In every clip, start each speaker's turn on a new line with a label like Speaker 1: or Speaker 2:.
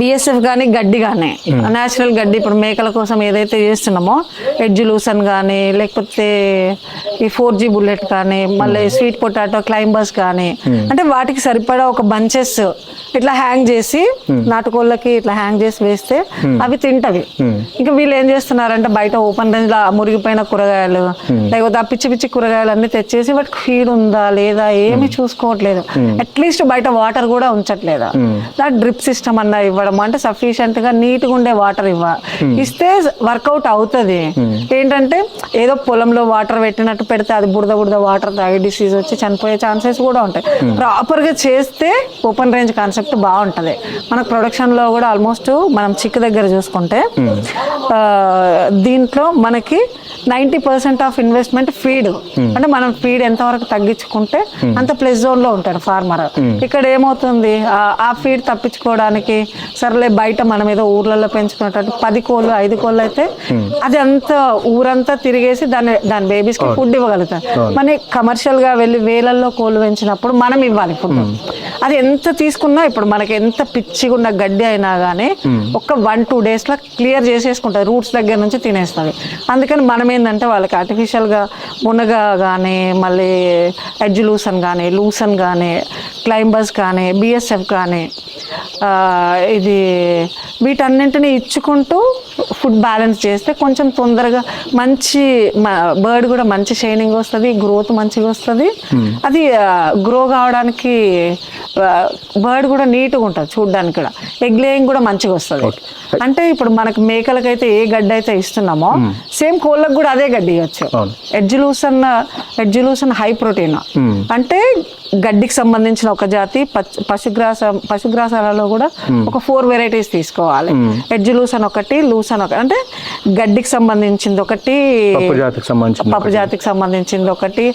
Speaker 1: BSF కానీ గడ్డి కానీ న్యాచురల్ గడ్డి ఇప్పుడు మేకల కోసం ఏదైతే చేస్తున్నామో ఎడ్జ్ లూసన్ కానీ లేకపోతే ఈ ఫోర్ జీ బుల్లెట్ కానీ మళ్ళీ స్వీట్ పొటాటో క్లైంబర్స్ కానీ అంటే వాటికి సరిపడా ఒక బంచెస్ ఇట్లా హ్యాంగ్ చేసి నాటుకోళ్ళకి ఇట్లా హ్యాంగ్ చేసి వేస్తే అవి తింటవి. ఇంకా వీళ్ళు ఏం చేస్తున్నారంటే బయట ఓపెన్ రేంజ్లో మురిగిపోయిన కూరగాయలు లేకపోతే ఆ పిచ్చి పిచ్చి కూరగాయలు అన్ని తెచ్చేసి వాటికి ఫీడ్ ఉందా లేదా ఏమి చూసుకోవట్లేదు. అట్లీస్ట్ బయట వాటర్ కూడా ఉంచట్లేదు? డ్రిప్ సిస్టమ్ అన్న ఇవ్వడం అంటే సఫిషియెంట్గా నీట్గా ఉండే వాటర్ ఇవ్వ. ఇస్తే వర్కౌట్ అవుతుంది. ఏంటంటే ఏదో పొలంలో వాటర్ పెట్టినట్టు పెడితే అది బురద బురద వాటర్ తాగి డిసీజ్ వచ్చి చనిపోయే ఛాన్సెస్ కూడా ఉంటాయి. ప్రాపర్గా చేస్తే ఓపెన్ రేంజ్ కాన్సెప్ట్ బాగుంటది. మనకు ప్రొడక్షన్లో కూడా ఆల్మోస్ట్ మనం చిక్ దగ్గర చూసుకుంటే దీంట్లో మనకి ninety percent of investment feed అంటే మనం ఫీడ్ ఎంతవరకు తగ్గించుకుంటే అంత ప్లస్ జోన్లో ఉంటాడు ఫార్మర్ ఇక్కడ ఏమవుతుంది? ఆ ఫీడ్ తప్పించుకోవడానికి సర్లే బయట మనం ఏదో ఊర్లలో పెంచుకున్నట్టు పది కోళ్ళు ఐదు కోళ్ళు అయితే అది అంత ఊరంతా తిరిగేసి దాని దాని బేబీస్కి ఫుడ్ ఇవ్వగలుగుతాం మన కమర్షియల్గా వెళ్ళి వేలల్లో కోళ్ళు పెంచినప్పుడు మనం ఇవ్వాలి ఫుడ్ అది ఎంత తీసుకున్నా ఇప్పుడు మనకి ఎంత పిచ్చిగా ఉన్న గడ్డి అయినా కానీ ఒక వన్ టూ డేస్లో క్లియర్ చేసేసుకుంటుంది. రూట్స్ దగ్గర నుంచి తినేస్తుంది. అందుకని మనం ఏంటంటే వాళ్ళకి ఆర్టిఫిషియల్గా మునగ కానీ మళ్ళీ ఎడ్జ్ లూసన్ కానీ లూసన్ కానీ క్లైంబర్స్ కానీ బిఎస్ఎఫ్ కానీ ఇది వీటన్నింటిని ఇచ్చుకుంటూ ఫుడ్ బ్యాలెన్స్ చేస్తే కొంచెం తొందరగా మంచి బర్డ్ కూడా మంచి షైనింగ్ వస్తుంది గ్రోత్ మంచిగా వస్తుంది. అది గ్రో కావడానికి బర్డ్ కూడా నీట్గా ఉంటుంది చూడడానికి కూడా. ఎగ్ లేయింగ్ కూడా మంచిగా వస్తుంది. అంటే ఇప్పుడు మనకు మేకలకైతే ఏ గడ్డి అయితే ఇస్తున్నామో సేమ్ కోళ్ళకు కూడా అదే గడ్డి ఇవ్వచ్చు. ఎడ్జులూసన్ ఎడ్జులూసన్ హై ప్రోటీన్ అంటే గడ్డికి సంబంధించిన ఒక జాతి పశుగ్రాస పశుగ్రాసాలలో కూడా ఒక ఫోర్ వెరైటీస్ తీసుకోవాలి. ఎడ్జులూసన్ ఒకటి లూసన్ ఒకటి. అంటే గడ్డికి సంబంధించింది ఒకటి
Speaker 2: పప్పు జాతికి సంబంధించిన
Speaker 1: పప్పు జాతికి సంబంధించింది ఒకటి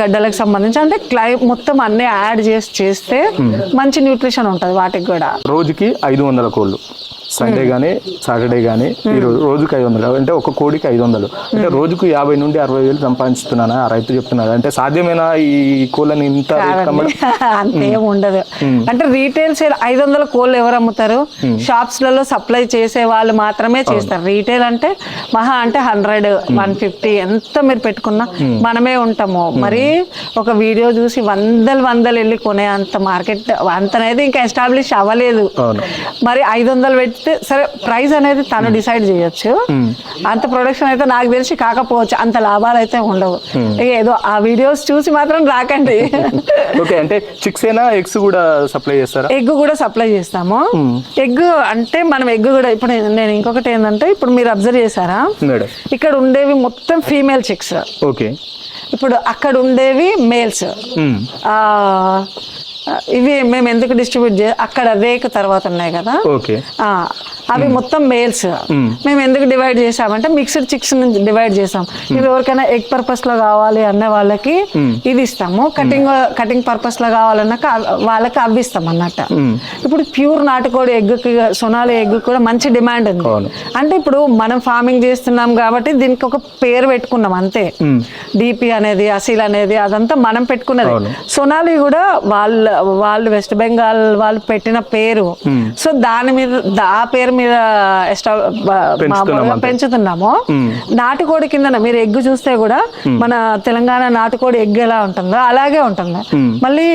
Speaker 1: గడ్డలకు సంబంధించి అంటే క్లై మొత్తం అన్ని యాడ్ చేసి చేస్తే మంచి న్యూట్రిషన్ ఉంటుంది వాటికి కూడా.
Speaker 2: రోజుకి ఐదు వందల కోళ్ళు. సండే కానీ సాటర్డే కానీ ఈ రోజు రోజుకి ఐదు వందలు. అంటే ఒక కోడికి ఐదు వందలు. అంటే రోజుకు యాభై నుండి అరవై వేలు సంపాదిస్తున్నానా ఆ రైతు చెప్తున్నాడు. అంటే సాధ్యమేనా ఈ కోళ్ళని ఇంత
Speaker 1: అంతేం ఉండదు. అంటే రీటైల్ సేల్ ఐదు వందల కోళ్ళు ఎవరు అమ్ముతారు? షాప్స్లలో సప్లై చేసే వాళ్ళు మాత్రమే చేస్తారు. రీటైల్ అంటే మహా అంటే హండ్రెడ్ వన్ ఫిఫ్టీ ఎంత మీరు పెట్టుకున్నా మనమే ఉంటాము. మరి ఒక వీడియో చూసి వందలు వందలు వెళ్ళి కొనే అంత మార్కెట్ అంతనేది ఇంకా ఎస్టాబ్లిష్ అవ్వలేదు. మరి ఐదు వందలు పెడితే సరే ప్రైస్ అనేది తను డిసైడ్ చేయొచ్చు. అంత ప్రొడక్షన్ అయితే నాకు తెలిసి కాకపోవచ్చు అంత లాభాలు అయితే ఉండవు. ఇక ఏదో ఆ వీడియోస్ చూసి మాత్రం రాకండి.
Speaker 2: ఓకే అంటే చిక్స్ అయినా ఎగ్స్ కూడా సప్లై చేస్తారా?
Speaker 1: ఎగ్ కూడా సప్లై చేస్తాము. ఎగ్ అంటే మనం ఎగ్ కూడా ఇప్పుడు నేను- ఇంకొకటి ఏంటంటే ఇప్పుడు మీరు అబ్జర్వ్ చేశారా? ఇక్కడ ఉండేవి మొత్తం ఫీమేల్ చిక్స్
Speaker 2: ఓకే.
Speaker 1: ఇప్పుడు అక్కడ ఉండేవి మేల్స్. ఇవి మేము ఎందుకు డిస్ట్రిబ్యూట్ చే అక్కడ రేక్ తర్వాత ఉన్నాయి కదా. అవి మొత్తం మేల్స్ మేము. ఎందుకు డివైడ్ చేసామంటే మిక్స్డ్ చిక్స్ నుంచి డివైడ్ చేసాం ఇప్పుడు ఎవరికైనా ఎగ్ పర్పస్లో కావాలి అన్న వాళ్ళకి ఇది ఇస్తాము. కటింగ్ కటింగ్ పర్పస్లో కావాలన్నాక వాళ్ళకి అవి ఇస్తాం అన్నట్టు. ఇప్పుడు ప్యూర్ నాటుకోడి ఎగ్కి సొనాలి ఎగ్ కూడా మంచి డిమాండ్ ఉంది. అంటే ఇప్పుడు మనం ఫార్మింగ్ చేస్తున్నాం కాబట్టి దీనికి ఒక పేరు పెట్టుకున్నాం అంతే. డిపి అనేది అసీల్ అనేది అదంతా మనం పెట్టుకున్నది. సొనాలి కూడా వాళ్ళ వాళ్ళు వెస్ట్ బెంగాల్ వాళ్ళు పెట్టిన పేరు. సో దాని మీద ఆ పేరు మీద. పెంచుతున్నాము. నాటుకోడి కింద మీరు ఎగ్ చూస్తే కూడా మన తెలంగాణ నాటుకోడి ఎగ్ ఎలా ఉంటుందో అలాగే ఉంటుంది. మళ్ళీ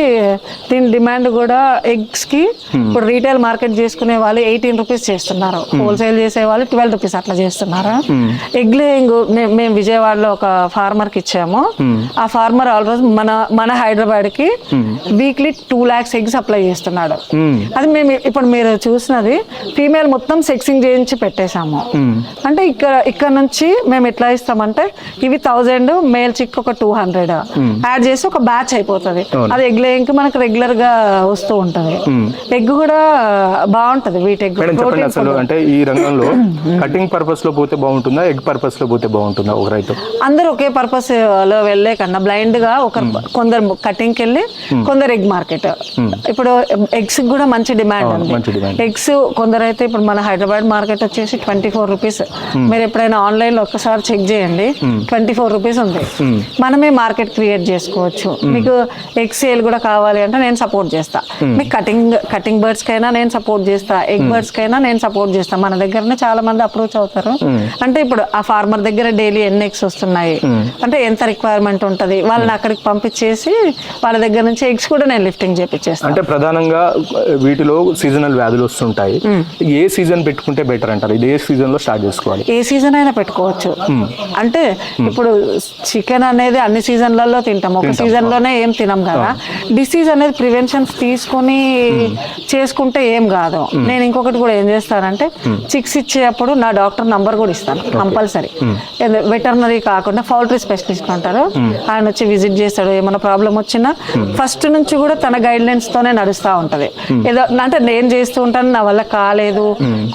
Speaker 1: దీని డిమాండ్ కూడా ఎగ్స్కి ఇప్పుడు రీటైల్ మార్కెట్ చేసుకునే వాళ్ళు ఎయిటీన్ రూపీస్ చేస్తున్నారు. హోల్సేల్ చేసే వాళ్ళు ట్వెల్వ్ రూపీస్ అట్లా చేస్తున్నారు. ఎగ్ లేయింగ్ మేము విజయవాడలో ఒక ఫార్మర్కి ఇచ్చాము ఆ ఫార్మర్ ఆల్రెడీ మన మన హైదరాబాద్కి weekly two lakhs egg supply చేస్తున్నాడు. అది మేము ఇప్పుడు మీరు చూసినది ఫీమేల్ మొత్తం సెక్సింగ్ చేయించి పెట్టేశాము. అంటే ఇక్కడ ఇక్కడ నుంచి మేము ఎట్లా ఇస్తామంటే ఇవి థౌజండ్ మేల్ చిక్ ఒక టూ హండ్రెడ్. యాడ్ చేసి ఒక బ్యాచ్ అయిపోతుంది. అది ఎగ్ లేయింగ్ మనకు రెగ్యులర్గా వస్తూ ఉంటది. ఎగ్ కూడా బాగుంటది వీటి ఎగ్.
Speaker 2: మేడం చెప్పండి అసలు అంటే ఈ రంగంలో కటింగ్ పర్పస్లో పోతే బాగుంటుందా ఎగ్ పర్పస్లో పోతే బాగుంటుందా ఒక రైతు?
Speaker 1: అందరూ ఒకే పర్పస్లో వెళ్ళే కన్నా బ్లైండ్గా ఒక కొందరు కటింగ్కి వెళ్ళి కొందరు ఎగ్ మార్కెట్. రేట్ ఇప్పుడు ఎగ్స్ కూడా మంచి డిమాండ్ ఉంది. ఎగ్స్ కొందరైతే ఇప్పుడు మన హైదరాబాద్ మార్కెట్ వచ్చేసి ట్వంటీ ఫోర్ రూపీస్. మీరు ఎప్పుడైనా ఆన్లైన్లో ఒక్కసారి చెక్ చేయండి. ట్వంటీ ఫోర్ రూపీస్ ఉంది. మనమే మార్కెట్ క్రియేట్ చేసుకోవచ్చు. మీకు ఎగ్ సేల్ కూడా కావాలి అంటే నేను సపోర్ట్ చేస్తా. మీకు కటింగ్ కటింగ్ బర్డ్స్ కైనా నేను సపోర్ట్ చేస్తా. ఎగ్ బర్డ్స్ కైనా నేను సపోర్ట్ చేస్తా. మన దగ్గరనే చాలా మంది అప్రోచ్ అవుతారు. అంటే ఇప్పుడు ఆ ఫార్మర్ దగ్గర డైలీ ఎన్ని ఎగ్స్ వస్తున్నాయి? అంటే ఎంత రిక్వైర్మెంట్ ఉంటది? వాళ్ళని అక్కడికి పంపించేసి వాళ్ళ దగ్గర నుంచి ఎగ్స్ కూడా నేను లిఫ్టింగ్ చేపించేస్తాను
Speaker 2: అంటే ప్రధానంగా వీటిలో సీజనల్ వ్యాధులు వస్తుంటాయి. ఏ సీజన్ పెట్టుకుంటే బెటర్ అంటారు? ఇది ఏ సీజన్లో స్టార్ట్ చేసుకోవాలి?
Speaker 1: ఏ సీజన్ అయినా పెట్టుకోవచ్చు. అంటే ఇప్పుడు చికెన్ అనేది అన్ని సీజన్లలో తింటాం. ఒక సీజన్లోనే ఏం తినం కదా. డిసీజ్ అనేది ప్రివెన్షన్స్ తీసుకొని చేసుకుంటే ఏం కాదు. నేను ఇంకొకటి కూడా ఏం చేస్తానంటే చిక్స్ ఇచ్చేటప్పుడు నా డాక్టర్ నంబర్ కూడా ఇస్తాను. కంపల్సరీ. వెటర్నరీ కాకుండా పౌల్ట్రీ స్పెషలిస్ట్ అంటారు ఆయన వచ్చి విజిట్ చేస్తాడు. ఏమైనా ప్రాబ్లం వచ్చినా ఫస్ట్ నుంచి కూడా తన గైడ్ లైన్స్ తోనే నడుస్తూ ఉంటది. ఏదో అంటే నేను చేస్తూ ఉంటాను నా వల్ల కాలేదు.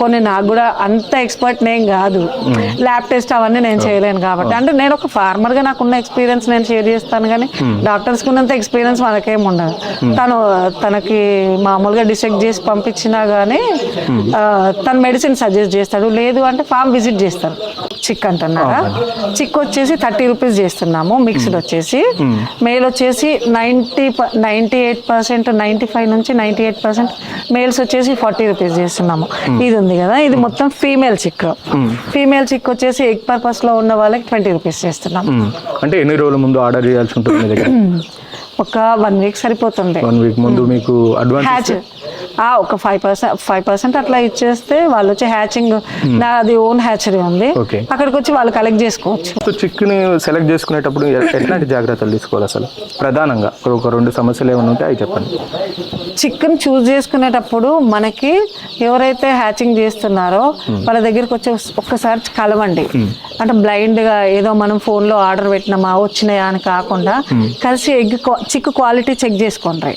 Speaker 1: కొన్ని నాకు కూడా అంత ఎక్స్పర్ట్ నేను కాదు. ల్యాబ్ టెస్ట్ అవన్నీ నేను చేయలేను కాబట్టి. అంటే నేను ఒక ఫార్మర్గా నాకున్న ఎక్స్పీరియన్స్ నేను షేర్ చేస్తాను కానీ డాక్టర్స్ కున్నంత ఎక్స్పీరియన్స్ మనకేం ఉండదు. తను తనకి మామూలుగా డిసెక్ట్ చేసి పంపించినా కానీ తను మెడిసిన్ సజెస్ట్ చేస్తాడు. లేదు అంటే ఫామ్ విజిట్ చేస్తాడు చిక్ అంటున్నారా? చిక్ వచ్చేసి థర్టీ రూపీస్ చేస్తున్నాము మిక్స్డ్ వచ్చేసి. మేల్ వచ్చేసి ninety ninety eight percent ninety five నుంచి నైంటీ ఎయిట్ పర్సెంట్. మేల్స్ వచ్చేసి ఫార్టీ రూపీస్ చేస్తున్నాము. ఇది ఉంది కదా ఇది మొత్తం ఫీమేల్ చిక్. ఫీమేల్ చిక్ వచ్చేసి ఎగ్ పర్పస్లో ఉన్న వాళ్ళకి ట్వంటీ రూపీస్ చేస్తున్నాము.
Speaker 2: అంటే ఎన్ని రోజుల ముందు ఆర్డర్ చేయాల్సి ఉంటుంది
Speaker 1: ఒక వన్ వీక్ సరిపోతుంది.
Speaker 2: వన్ వీక్ ముందు మీకు అడ్వాన్స్
Speaker 1: ఒక ఫైవ్ పర్సెంట్ ఫైవ్ పర్సెంట్ అట్లా ఇచ్చేస్తే వాళ్ళు వచ్చి హ్యాచింగ్ నాది ఓన్ హ్యాచరీ ఉంది. అక్కడికి వచ్చి వాళ్ళు కలెక్ట్ చేసుకోవచ్చు.
Speaker 2: చిక్కుని సెలెక్ట్ చేసుకునేటప్పుడు ఎట్లాంటి జాగ్రత్తలు తీసుకోవాలి అసలు? ప్రధానంగా ఒక రెండు సమస్యలు ఏమైనా ఉంటే అవి చెప్పండి.
Speaker 1: చికెన్ చూస్ చేసుకునేటప్పుడు మనకి ఎవరైతే హ్యాచింగ్ చేస్తున్నారో వాళ్ళ దగ్గరికి వచ్చి ఒక్కసారి కలవండి. అంటే blind గా ఏదో మనం phone లో ఆర్డర్ పెట్టినామా వచ్చినాయా అని కాకుండా కలిసి ఎగ్ చిక్ క్వాలిటీ చెక్ చేసుకోండి.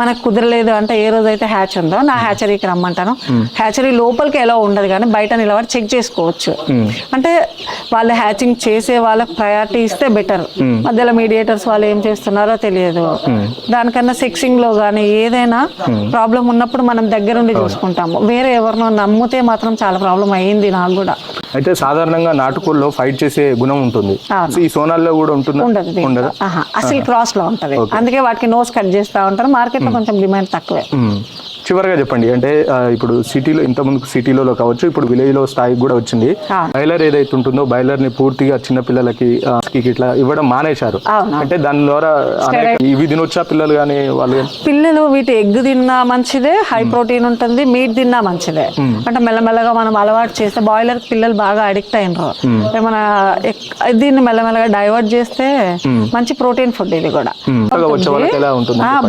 Speaker 1: మనకు కుదరలేదు అంటే ఏ రోజైతే హ్యాచ్ ఉందో నా హ్యాచరీకి రమ్మంటాను. హ్యాచరీ లోపలికి ఎలా ఉండదు కానీ బయట నిలబడి చెక్ చేసుకోవచ్చు. అంటే వాళ్ళు హ్యాచింగ్ చేసే వాళ్ళకి ప్రయారిటీ ఇస్తే బెటర్ మధ్యలో మీడియేటర్స్ వాళ్ళు ఏం చేస్తున్నారో తెలియదు. దానికన్నా సెక్సింగ్లో కానీ ఏదైనా ప్రాబ్లం ఉన్నప్పుడు మనం దగ్గరుండి చూసుకుంటాము. వేరే ఎవరినో నమ్మితే మాత్రం చాలా ప్రాబ్లం అయ్యింది నాకు కూడా.
Speaker 2: అయితే సాధారణంగా నాటుకోళ్ళలో ఫైట్ చేసే గుణం ఉంటుంది. ఈ సోనాల్లో కూడా ఉంటుందా?
Speaker 1: ఉండదు అసలు క్రాస్లో ఉంటది. అందుకే వాటికి నోస్ కట్ చేస్తా ఉంటారు. మార్కెట్లో కొంచెం డిమాండ్ తక్కువే.
Speaker 2: మ్మ్. చివరిగా చెప్పండి. అంటే ఇప్పుడు సిటీలో ఇంత ముందుకు సిటీలో కావచ్చు ఇప్పుడు విలేజ్లో స్థాయికి కూడా వచ్చింది. బైలర్ ఏదైతే ఉంటుందో బైలర్ని పూర్తిగా చిన్న పిల్లలకి ఇట్లా ఇవ్వడం మానేశారు. అంటే దాని ద్వారా ఇవి తినొచ్చా పిల్లలు కానీ వాళ్ళు?
Speaker 1: పిల్లలు వీటి ఎగ్ తిన్నా మంచిదే హై ప్రోటీన్ ఉంటుంది మీట్ తిన్నా మంచిదే. అంటే మెల్లమెల్లగా మనం అలవాటు చేస్తే బాయిలర్ పిల్లలు బాగా అడిక్ట్ అయినరు. ఏమైనా దీన్ని మెల్లమెల్లగా డైవర్ట్ చేస్తే మంచి ప్రోటీన్ ఫుడ్ ఇది కూడా.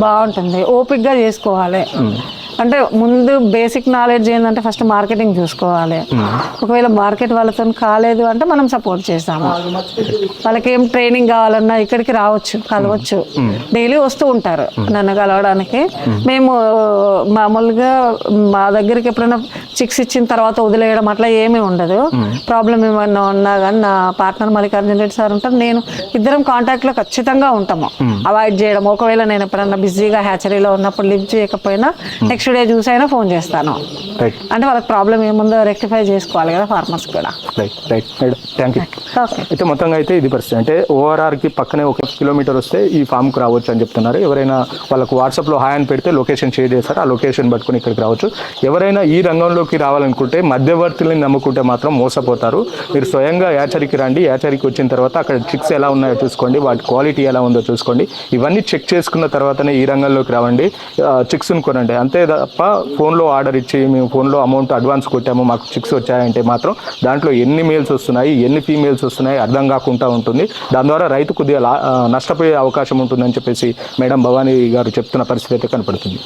Speaker 1: బాగుంటుంది. ఓపిక్గా చేసుకోవాలి అంటే ముందు బేసిక్ నాలెడ్జ్ ఏంటంటే ఫస్ట్ మార్కెటింగ్ చూసుకోవాలి. ఒకవేళ మార్కెట్ వాళ్ళతో కాలేదు అంటే మనం సపోర్ట్ చేస్తాము. వాళ్ళకి ఏం ట్రైనింగ్ కావాలన్నా ఇక్కడికి రావచ్చు కలవచ్చు. డైలీ వస్తూ ఉంటారు నన్ను కలవడానికి. మేము మామూలుగా మా దగ్గరికి ఎప్పుడైనా చిక్స్ ఇచ్చిన తర్వాత వదిలేయడం అట్లా ఏమీ ఉండదు. ప్రాబ్లం ఏమన్నా ఉన్నా కానీ నా పార్ట్నర్ మల్లికార్జున రెడ్డి సార్ ఉంటారు. నేను ఇద్దరం కాంటాక్ట్లో ఖచ్చితంగా ఉంటాము. అవాయిడ్ చేయడం. ఒకవేళ నేను ఎప్పుడన్నా బిజీగా హ్యాచరీలో ఉన్నప్పుడు లిఫ్ట్ చేయకపోయినా నెక్స్ట్ డే చూసి అయినా ఫోన్ చేస్తాను.
Speaker 2: రైట్
Speaker 1: అంటే వాళ్ళకి ప్రాబ్లం ఏముందో రెక్టిఫై చేసుకోవాలి కదా ఫార్మర్స్ కూడా.
Speaker 2: Right right madam thank you అయితే మొత్తంగా అయితే ఇది పరిస్థితి. అంటే ఓఆర్ఆర్కి పక్కనే ఒక కిలోమీటర్ వస్తే ఈ ఫామ్కు రావచ్చు అని చెప్తున్నారు. ఎవరైనా వాళ్ళకు వాట్సాప్లో హాయ్ అని పెడితే లొకేషన్ షేర్ చేస్తారు. ఆ లొకేషన్ పట్టుకొని ఇక్కడికి రావచ్చు. ఎవరైనా ఈ రంగంలోకి రావాలనుకుంటే మధ్యవర్తుల్ని నమ్ముకుంటే మాత్రం మోసపోతారు. మీరు స్వయంగా యాచరికి రండి. యాచరికి వచ్చిన తర్వాత అక్కడ చిక్స్ ఎలా ఉన్నాయో చూసుకోండి. వాటి క్వాలిటీ ఎలా ఉందో చూసుకోండి. ఇవన్నీ చెక్ చేసుకున్న తర్వాతనే ఈ రంగంలోకి రావండి. చిక్స్ని కొనండి. అంతే తప్ప ఫోన్లో ఆర్డర్ ఇచ్చి మేము ఫోన్లో అమౌంట్ అడ్వాన్స్ కొట్టాము మాకు చిక్స్ వచ్చాయంటే మాత్రం దాంట్లో ఎన్ని మేల్స్ వస్తున్నాయి ఎన్ని ఫీమేల్స్ వస్తున్నాయి అర్థం కాకుండా ఉంటుంది. దాని ద్వారా రైతు కొద్దిగా లా- నష్టపోయే అవకాశం ఉంటుందని చెప్పేసి మేడం భవానీ గారు చెప్తున్న పరిస్థితి అయితే కనపడుతుంది.